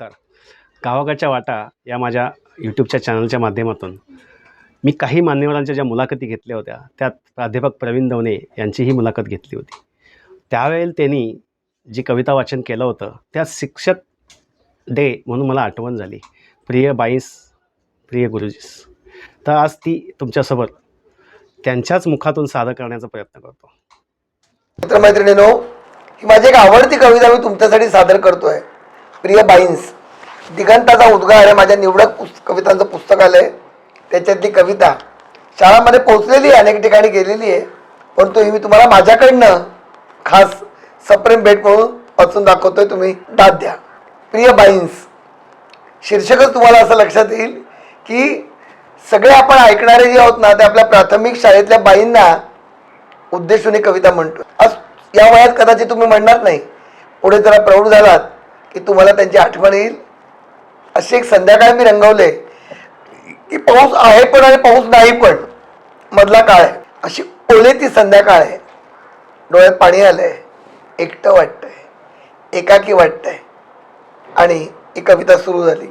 नमस्कार. गावाकडच्या वाटा या माझ्या यूट्यूबच्या चॅनलच्या माध्यमातून मी काही मान्यवरांच्या ज्या मुलाखती घेतल्या होत्या त्यात प्राध्यापक प्रवीण दवणे यांचीही मुलाखत घेतली होती. त्यावेळेला त्यांनी जी कविता वाचन केलं होतं त्या शिक्षक डे म्हणून मला आठवण झाली. प्रिय बाईस प्रिय गुरुजीस. तर आज ती तुमच्यासोबत त्यांच्याच मुखातून सादर करण्याचा प्रयत्न करतो. मित्रमैत्रिणीनो ही माझी एक आवडती कविता मी तुमच्यासाठी सादर करतोय. प्रिय बाईन्स दिगंताचा उद्गार आहे माझ्या निवडक कवितांचं पुस्तक आलंय. त्याच्यातली कविता शाळामध्ये पोहोचलेली आहे अनेक ठिकाणी गेलेली आहे परंतु ही मी तुम्हाला माझ्याकडनं खास सप्रेम भेट म्हणून वाचून दाखवतोय तुम्ही दाद द्या. प्रिय बाईन्स शीर्षकच तुम्हाला असं लक्षात येईल की सगळे आपण ऐकणारे जे आहोत ना ते आपल्या प्राथमिक शाळेतल्या बाईंना उद्देशून ही कविता म्हणतो आज या वयात कदाचित तुम्ही म्हणणार नाही. पुढे जरा प्रौढ झालात की तुम्हाला त्यांची आठवण येईल. अशी एक संध्याकाळ मी रंगवले. की पाऊस आहे पण आणि पाऊस नाही पण मधला काळ आहे. अशी ओले ती संध्याकाळ आहे. डोळ्यात पाणी आलंय. एकटं वाटतंय. एकाकी वाटतंय. आणि ही कविता सुरू झाली.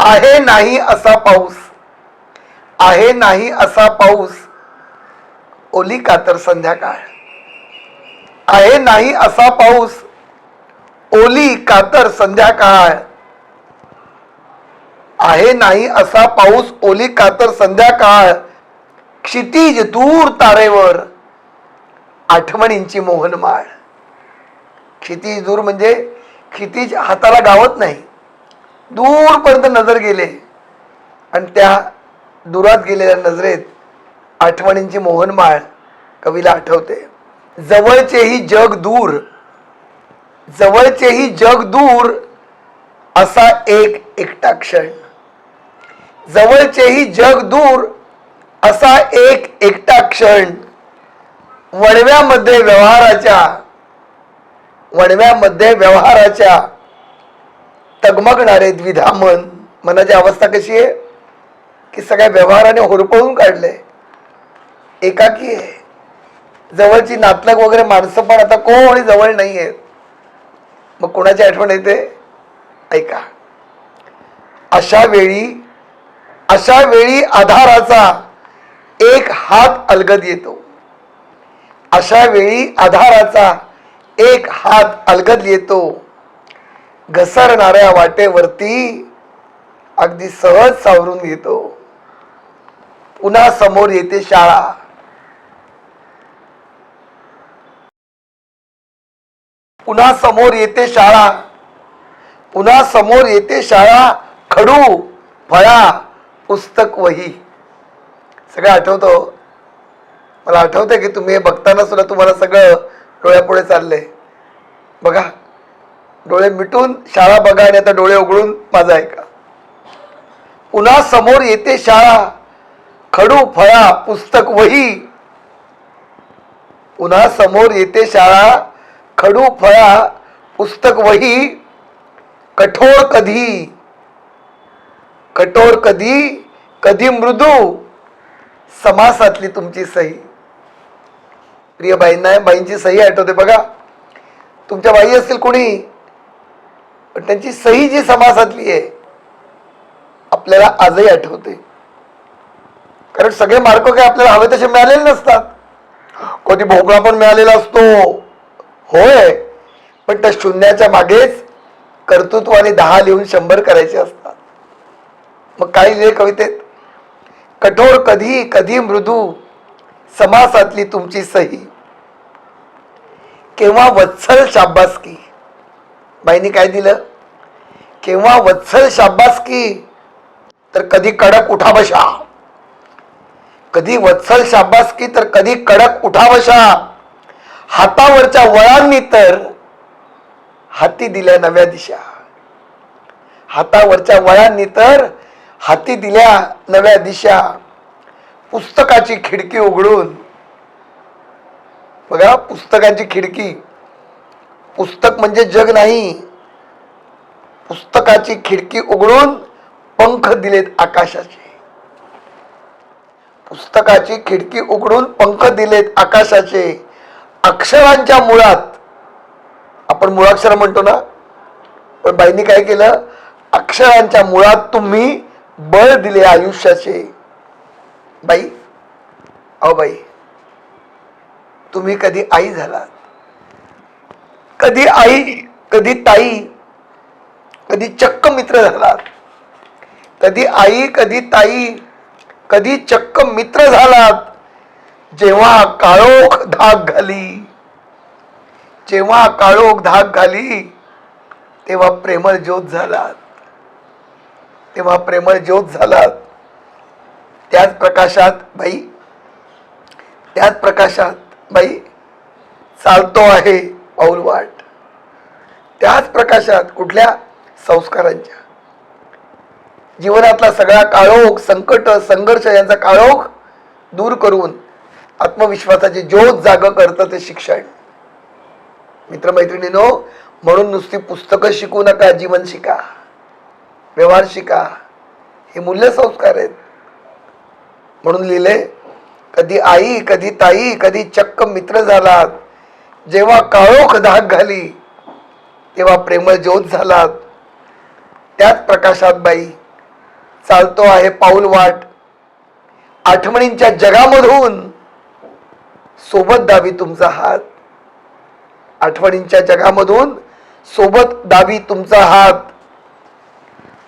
आहे नाही असा पाऊस. आहे नाही असा पाऊस. ओली कातर संध्याकाळ. आहे नाही असा पाऊस. ओली कातर संध्याकाळ. आहे नाही असा पाऊस ओली कातर संध्याकाळ. क्षितिज दूर तारेवर. आठवणींची मोहनमाळ. क्षितिज दूर म्हणजे क्षितिज हाताला गावत नाही. दूरपर्यंत नजर गेले. आणि त्या दुरात गेलेल्या नजरेत आठवणींची मोहनमाळ कवीला आठवते. जवळचेही जग दूर. जवळचेही जग दूर असा एक एकटा क्षण. जवळचेही जग दूर असा एक एकटा क्षण. वणव्यामध्ये व्यवहाराच्या वणव्यामध्ये व्यवहाराच्या तगमगणारे द्विधा मन. मनाची अवस्था कशी आहे? की सगळ्या व्यवहाराने होरपळून काढले. एकाकी आहे. जवळची नातलग वगैरे माणसं पण आता कोणी जवळ नाही आहेत मग कोणाची आठवण येते? ऐका. अशा वेळी अशा वेळी आधाराचा एक हात अलगद येतो. अशा वेळी आधाराचा एक हात अलगद येतो. घसरणाऱ्या वाटेवरती अगदी सहज सावरून घेतो. पुन्हा समोर येते शाळा. पुन्हा समोर येते शाळा. पुन्हा समोर येते शाळा. खडू फळा पुस्तक वही. सगळं आठवतं हो. मला आठवतंय की तुम्ही हे बघताना सुद्धा तुम्हाला सगळं डोळ्यापुढे चाललंय. बघा. डोळे मिटून शाळा बघा आणि आता डोळे उघडून माझं ऐका. पुन्हा समोर येते शाळा. खडू फळा पुस्तक वही. पुन्हा समोर येते शाळा. खडू फळा पुस्तक वही कठोर कधी? कठोर कधी? कधी मृदू? समासातली तुमची सही. प्रिय बाईंना बाईंची सही आठवते बघा. तुमच्या बाई असतील कोणी पण त्यांची सही जी समासातली आहे आपल्याला आजही आठवते. कारण सगळे मार्क काय आपल्याला हवे तसे मिळालेले नसतात. कधी भोगळा पण मिळालेला असतो. होय पण त्या शून्याच्या मागेच कर्तृत्व आणि दहा लिहून शंभर करायचे असतात. मग काय लिहिले कवितेत कठोर कधी कधी मृदू समासातली तुमची सही. केव्हा वत्सल शाब्बासकी. बाईंनी काय दिलं? केव्हा वत्सल शाब्बासकी तर कधी कडक उठावशा. कधी वत्सल शाब्बासकी तर कधी कडक उठावशा. हातावरच्या वळांनी तर हाती दिल्या नव्या दिशा. हातावरच्या वळांनी तर हाती दिल्या नव्या दिशा. पुस्तकाची खिडकी उघडून. बघा पुस्तकाची खिडकी. पुस्तक म्हणजे जग नाही. पुस्तकाची खिडकी उघडून पंख दिलेत आकाशाचे. पुस्तकाची खिडकी उघडून पंख दिलेत आकाशाचे. अक्षरांच्या मुळात आपण मुळाक्षर म्हणतो ना पण बाईंनी काय केलं? अक्षरांच्या मुळात तुम्ही बळ दिले आयुष्याचे. बाई अहो बाई तुम्ही कधी आई झालात? कधी आई कधी ताई कधी चक्क मित्र झालात? कधी आई कधी ताई कधी चक्क मित्र झालात? जेव्हा काळोख धाक घाली जेव्हा काळोख धाक घाली तेव्हा प्रेमळ ज्योत झालात. तेव्हा प्रेमळ ज्योत झालात. त्याच प्रकाशात बाई त्याच प्रकाशात बाई चालतो आहे पाऊल वाट. त्याच प्रकाशात कुठल्या संस्कारांच्या? जीवनातला सगळा काळोख संकट संघर्ष यांचा काळोख दूर करून आत्मविश्वासाची ज्योत जाग करतं ते शिक्षण. मित्रमैत्रिणीनो म्हणून नुसती पुस्तकं शिकू नका जीवन शिका. व्यवहार शिका. हे मूल्य संस्कार आहेत. म्हणून लिहिले कधी आई कधी ताई कधी चक्क मित्र झालात जेव्हा काळोख धाक घाली तेव्हा प्रेमळ ज्योत झालात. त्याच प्रकाशात बाई चालतो आहे पाऊल वाट. आठवणींच्या जगामधून सोबत दावी तुमचा हात. आठवणींच्या जगामधून सोबत दावी तुमचा हात.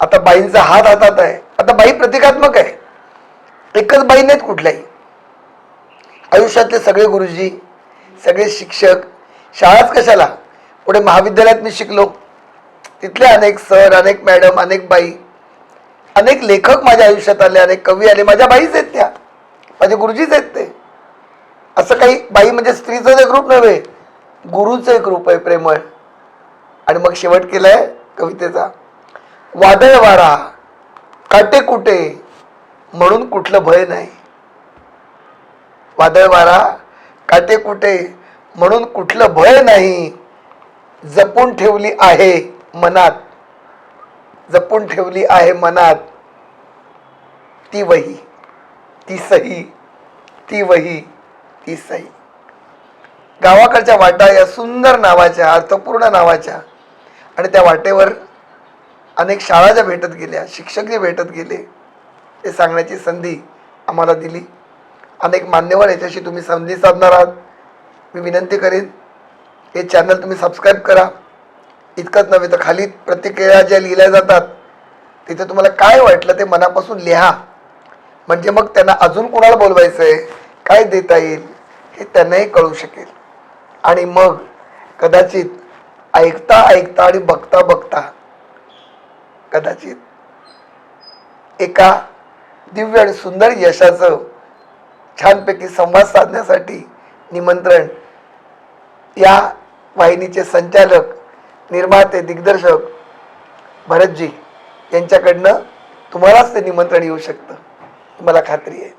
आता बाईंचा हात हातात आहे. आता बाई प्रतिकात्मक आहे. एकच बाई नाहीत कुठल्याही. आयुष्यातले सगळे गुरुजी सगळे शिक्षक शाळाच कशाला? पुढे महाविद्यालयात मी शिकलो. तिथले अनेक सर अनेक मॅडम अनेक बाई अनेक लेखक माझ्या आयुष्यात आले अनेक कवी आले. माझ्या बाईच आहेत त्या. माझे गुरुजीच आहेत ते. असं काही बाई म्हणजे स्त्रीचं एक रूप नव्हे गुरुचं एक रूप आहे प्रेमळ. आणि मग शेवट केलाय कवितेचा. वादळ वारा काटे कुटे म्हणून कुठलं भय नाही. वादळ वारा काटे कुटे म्हणून कुठलं भय नाही. जपून ठेवली आहे मनात. जपून ठेवली आहे मनात. ती वही ती सही ती वही. इसाई गावाकडच्या वाटा या सुंदर नावाच्या अर्थपूर्ण नावाच्या आणि त्या वाटेवर अनेक शाळा ज्या भेटत गेल्या शिक्षक जे भेटत गेले ते सांगण्याची संधी आम्हाला दिली. अनेक मान्यवर याच्याशी तुम्ही संधी साधणार आहात. मी विनंती करीन हे चॅनल तुम्ही सबस्क्राईब करा. इतकंच नव्हे तर खाली प्रतिक्रिया ज्या लिहिल्या जातात तिथे तुम्हाला काय वाटलं ते मनापासून लिहा. म्हणजे मग त्यांना अजून कोणाला बोलवायचं आहे काय देता येईल? हे त्यांनाही कळू शकेल. आणि मग कदाचित ऐकता ऐकता आणि बघता बघता कदाचित एका दिव्य आणि सुंदर यशाचं छानपैकी संवाद साधण्यासाठी निमंत्रण या वाहिनीचे संचालक निर्माते दिग्दर्शक भरतजी यांच्याकडनं तुम्हालाच ते निमंत्रण येऊ शकतं. मला खात्री आहे.